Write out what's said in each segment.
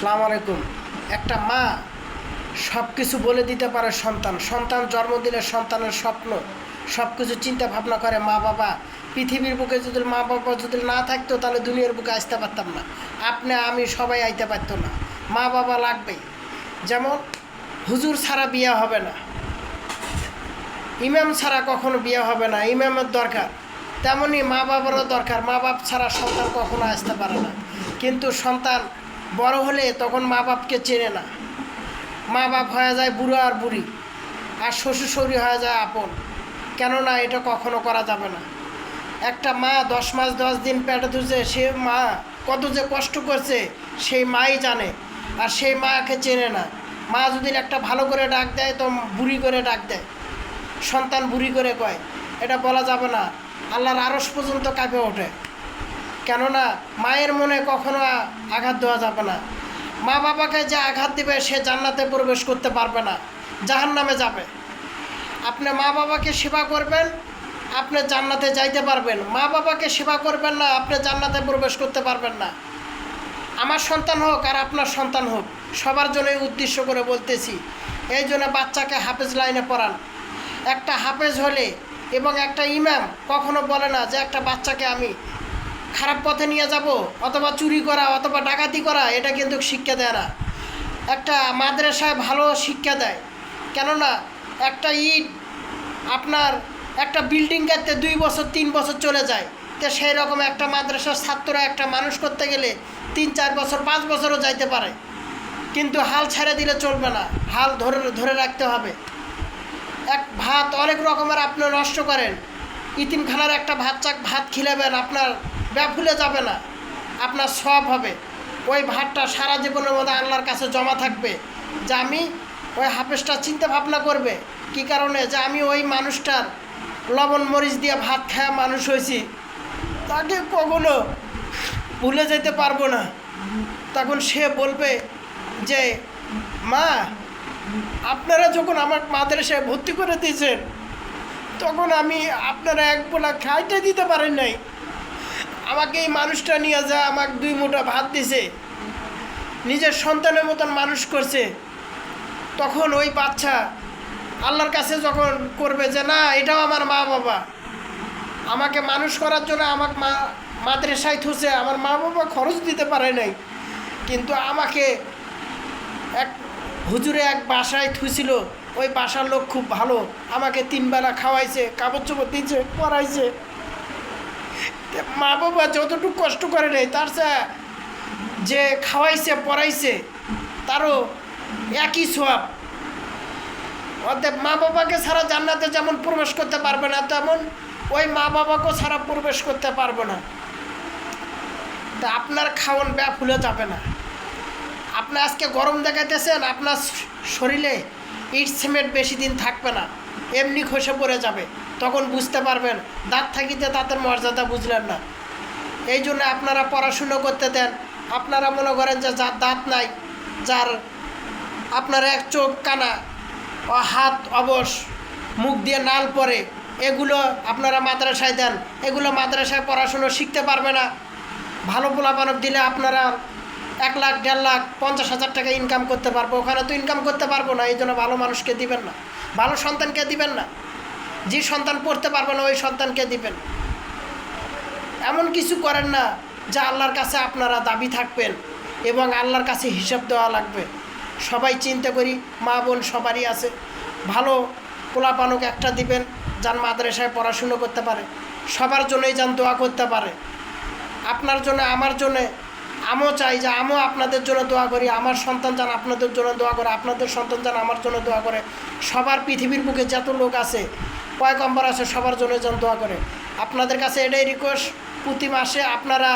সালাম আলাইকুম। একটা মা সব কিছু বলে দিতে পারে সন্তান। সন্তান জন্ম দিলে সন্তানের স্বপ্ন সব কিছু চিন্তা ভাবনা করে মা বাবা। পৃথিবীর বুকে যদি মা বাবা যদি না থাকতো, তাহলে দুনিয়ার বুকে আসতে পারতাম না। আপনি, আমি সবাই আইতে পারতো না। মা বাবা লাগবেই। যেমন, হুজুর ছাড়া বিয়ে হবে না। ইমাম ছাড়া কখনো বিয়ে হবে না। ইমামের দরকার। তেমনই মা বাবারও দরকার। মা বাপ ছাড়া সন্তান কখনো আসতে পারে না। কিন্তু সন্তান বড় হলে তখন মা বাপকে চেনে না। মা বাপ হয়ে যায় বুড়ো আর বুড়ি, আর শ্বশুর শরী হয়ে যায় আপন। কেননা এটা কখনো করা যাবে না। একটা মা দশ মাস দশ দিন পেটে ধুছে সে মা কত যে কষ্ট করছে, সেই মাই জানে, আর সেই মাকে চেনে না। মা যদি একটা ভালো করে ডাক দেয়, তো বুড়ি করে ডাক দেয়। সন্তান বুড়ি করে কয়। এটা বলা যাবে না। আল্লাহর আরস পর্যন্ত কাঁপে ওঠে। কেননা মায়ের মনে কখনো আঘাত দেওয়া যাবে না। মা বাবাকে যে আঘাত দিবে, সে জান্নাতে প্রবেশ করতে পারবে না জাহান নামে যাবে। আপনি মা বাবাকে সেবা করবেন, আপনি জান্নাতে যাইতে পারবেন। মা বাবাকে সেবা করবেন না, আপনি জান্নাতে প্রবেশ করতে পারবেন না। আমার সন্তান হোক আর আপনার সন্তান হোক, সবার জন্যই উদ্দেশ্য করে বলতেছি, এই জন্য বাচ্চাকে হাফেজ লাইনে পড়ান। একটা হাফেজ হলে এবং একটা ইমাম কখনো বলে না যে একটা বাচ্চাকে আমি খারাপ পথে নিয়ে যাব, অথবা চুরি করা, অথবা ডাকাতি করা, এটা কিন্তু শিক্ষা দেয় না। একটা মাদ্রাসায় ভালো শিক্ষা দেয়। কেননা একটা ইট আপনার একটা বিল্ডিং গাড়তে দুই বছর, তিন বছর চলে যায়। তো সেই রকম একটা মাদ্রাসার ছাত্ররা, একটা মানুষ করতে গেলে তিন, চার বছর, পাঁচ বছরও যাইতে পারে। কিন্তু হাল ছেড়ে দিলে চলবে না। হাল ধরে ধরে রাখতে হবে। এক ভাত অনেক রকমের আপনি নষ্ট করেন। ইতিমখানার একটা ভাত চাক ভাত খিলাবেন, আপনার ব্যাফুলে যাবে না। আপনার সব হবে। ওই ভাতটা সারা জীবনের মধ্যে আল্লাহর কাছে জমা থাকবে যে আমি ওই হাফেজটা চিন্তা ভাবনা করবে। কি কারণে? যে আমি ওই মানুষটার লবণ মরিচ দিয়ে ভাত খাওয়া মানুষ হয়েছি। তাকে কখনো ভুলে যেতে পারব না। তখন সে বলবে যে, মা, আপনারা যখন আমার মাদ্রাসায় ভর্তি করে দিয়েছেন তখন আমি আপনারা এক বেলা খাইতে দিতে পারেন নাই। আমাকে এই মানুষটা নিয়ে যা, আমাকে দুই মুঠা ভাত দিছে। নিজের সন্তানের মতন মানুষ করছে। তখন ওই বাচ্চা আল্লাহর কাছে যখন করবে যে, না, এটাও আমার মা বাবা। আমাকে মানুষ করার জন্য আমাকে মা, মাদ্রাসায় থুছে আমার মা বাবা খরচ দিতে পারে নাই। কিন্তু আমাকে এক হুজুরে এক বাসায় থুছিল ওই বাসার লোক খুব ভালো। আমাকে তিনবেলা খাওয়াইছে কাপড় চোপড় দিয়েছে পড়াইছে মা বাবা যতটুকু কষ্ট করে নেই তার যে খাওয়াইছে পড়াইছে তারও একই সোয়াব অতএব মা বাবাকে সারা জান্নাতে যেমন প্রবেশ করতে পারবে না, তেমন ওই মা বাবাকেও সারা প্রবেশ করতে পারবে না। তা আপনার খাওয়ান ব্যা ফুলে যাবে না। আপনি আজকে গরম দেখাইতেছেন, আপনার শরীরে ইট সিমেন্ট বেশি দিন থাকবে না, এমনি খসে পড়ে যাবে, তখন বুঝতে পারবেন, দাঁত থাকিতে দাঁতের মর্যাদা বুঝলেন না। এই জন্য আপনারা পড়াশুনো করতে দেন, আপনারা মনে করেন যে যার দাঁত নাই, যার আপনার এক চোখ কানা হাত অবশ, মুখ দিয়ে নাল পরে এগুলো আপনারা মাদ্রাসায় দেন, এগুলো মাদ্রাসায় পড়াশুনো শিখতে পারবে না। ভালো পোলাপানক দিলে আপনারা এক লাখ, দেড় লাখ, পঞ্চাশ হাজার টাকা ইনকাম করতে পারব। ওখানে তো ইনকাম করতে পারব না, এই জন্য ভালো মানুষকে দিবেন না। ভালো সন্তানকে দিবেন না। যে সন্তান পড়তে পারবে না, ওই সন্তানকে দিবেন। এমন কিছু করেন না, যা আল্লাহর কাছে আপনারা দাবি থাকবেন এবং আল্লাহর কাছে হিসাব দেওয়া লাগবে। সবাই চিন্তা করি, মা বোন সবারই আছে। ভালো পোলাপানক একটা দিবেন যান মাদ্রাসায় পড়াশুনো করতে পারে। সবার জন্যই যান দোয়া করতে পারে। আপনার জন্য, আমার জন্য আমিও চাই যে আমিও আপনাদের জন্য দোয়া করি, আমার সন্তান যেন আপনাদের জন্য দোয়া করে, আপনাদের সন্তান যেন আমার জন্য দোয়া করে। সবার পৃথিবীর বুকে যত লোক আছে, পয়গম্বর আছে, সবার জন্য যেন দোয়া করে। আপনাদের কাছে এটাই রিকোয়েস্ট প্রতি মাসে আপনারা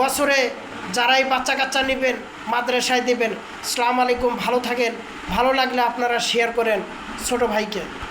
বছরে যারাই বাচ্চা কাচ্চা নেবেন, মাদ্রাসায় দেবেন, সালাম আলাইকুম, ভালো থাকেন, ভালো লাগলে আপনারা শেয়ার করেন ছোট ভাইকে।